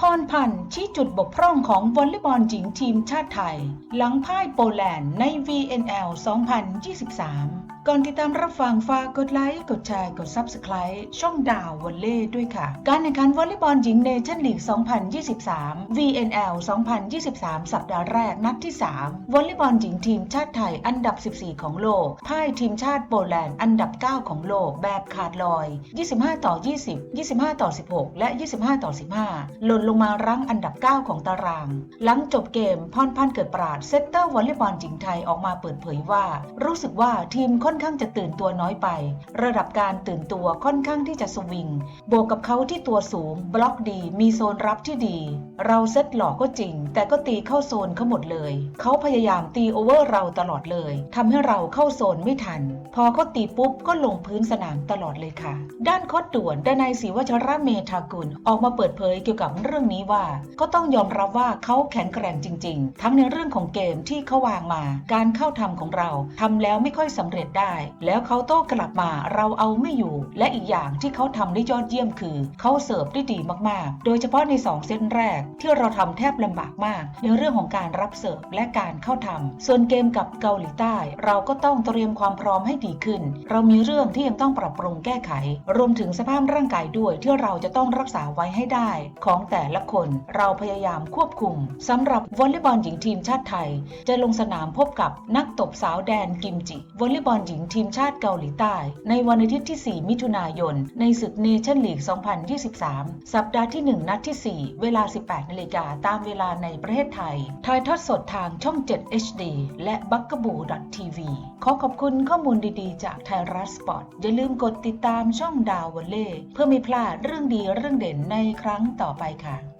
พรพันธ์ชี้จุดบกพร่องของวอลเลย์บอลหญิงทีมชาติไทย หลังพ่ายโปแลนด์ใน VNL 2023 ก่อนติดตามรับฟังฝากกดไลค์ กดแชร์ กด Subscribe ช่องดาววอลเล่ด้วยค่ะ การแข่งขันวอลเลย์บอลหญิงเนชั่นลีก 2023 VNL 2023 สัปดาห์แรกนัดที่ 3 วอลเลย์บอลหญิงทีมชาติไทยอันดับ 14 ของโลก พ่ายทีมชาติโปแลนด์อันดับ 9 ของโลก แบบขาดลอย 25 ต่อ 20 25 ต่อ 16 และ 25 ต่อ 15 หล่นลงมารั้งอันดับ 9 ของตาราง หลังจบเกมพรพันเกิดปราดเซตเตอร์วอลเลย์บอลหญิงไทยออกมาเปิดเผยว่า รู้สึกว่าทีมค่อนข้างจะตื่นตัวน้อยไป ระดับการตื่นตัวค่อนข้างที่จะสวิง บวกกับเขาที่ตัวสูง บล็อกดี มีโซนรับที่ดี เราเซตหลอกก็จริง แต่ก็ตีเข้าโซนเขาหมดเลย เขาพยายามตีโอเวอร์เราตลอดเลยทำให้เราเข้าโซนไม่ทัน พอเขาตีปุ๊บก็ลงพื้นสนามตลอดเลยค่ะ ด้านโคดด่วนดนายศรีวัชระเมธากุลออกมาเปิดเผยเกี่ยวกับเรื่องนี้ว่า ก็ต้องยอมรับว่าเขาแข็งแกร่งจริง ๆ ทั้งในเรื่องของเกมที่เขาวางมา การเข้าทำของเราทำแล้วไม่ค่อยสำเร็จได้แล้วเขาโต้กลับมาเราเอาไม่อยู่ และอีกอย่างที่เขาทำได้ยอดเยี่ยมคือเขาเสิร์ฟได้ดีมากๆ โดยเฉพาะใน 2 เซตแรก ที่เราทำแทบลำบากมาก ในเรื่องของการรับเสิร์ฟและการเข้าทำส่วนเกมกับเกาหลีใต้ เราก็ต้องเตรียมความพร้อมให้ดีขึ้น เรามีเรื่องที่ยังต้องปรับปรุงแก้ไข รวมถึงสภาพร่างกายด้วยที่เราจะต้องรักษาไว้ให้ได้ ของแต่ละคนเราพยายามควบคุมสำหรับวอลเลย์บอลหญิงทีมชาติไทย จะลงสนามพบกับนักตบสาวแดนกิมจิวอลเลย์บอลหญิงทีมชาติเกาหลีใต้ ในวันอาทิตย์ที่ 4 มิถุนายน ในศึกเนชั่นลีก 2023 สัปดาห์ที่ 1 นัดที่ 4 เวลา 18 นาฬิกาตามเวลาในประเทศไทย ถ่ายทอดสดทางช่อง 7 HD และ b u g a b o o TV ขอขอบคุณข้อมูลดีๆ จากไทยรัฐสปอร์ต อย่าลืมกดติดตามช่องดาววอลเล่เพื่อไม่พลาดเรื่องดีเรื่องเด่นในครั้งต่อไปค่ะ